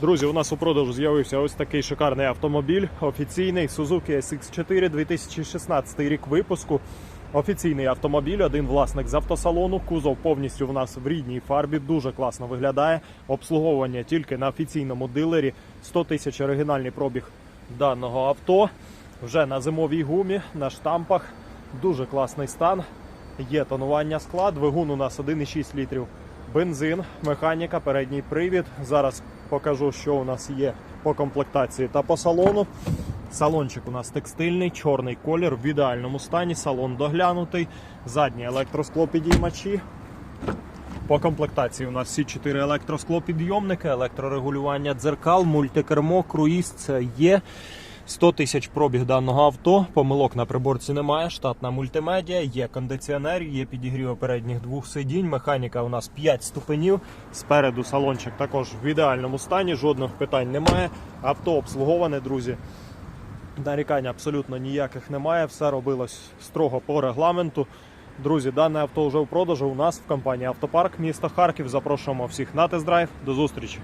Друзі, у нас у продажу з'явився ось такий шикарний автомобіль. Офіційний Suzuki SX4 2016 рік випуску. Офіційний автомобіль, один власник з автосалону. Кузов повністю в нас в рідній фарбі. Дуже класно виглядає. Обслуговування тільки на офіційному дилері. 100 тисяч оригінальний пробіг даного авто. Вже на зимовій гумі, на штампах. Дуже класний стан. Є тонування скла. Двигун у нас 1,6 літрів. Бензин, механіка, передній привід. Зараз покажу, що у нас є по комплектації та по салону. Салончик у нас текстильний, чорний колір в ідеальному стані. Салон доглянутий. Задні електросклопідіймачі. По комплектації у нас всі 4 електросклопідйомники, електрорегулювання дзеркал, мультикермо, круїз це є. 100 тисяч пробіг даного авто. Помилок на приборці немає. Штатна мультимедіа, є кондиціонер, є підігрів передніх двох сидінь. Механіка у нас 5 ступенів. Спереду салончик також в ідеальному стані, жодних питань немає. Авто обслуговане, друзі. Нарікань абсолютно ніяких немає. Все робилось строго по регламенту. Друзі, дане авто вже в продажу у нас в компанії Автопарк міста Харків. Запрошуємо всіх на тест-драйв. До зустрічі!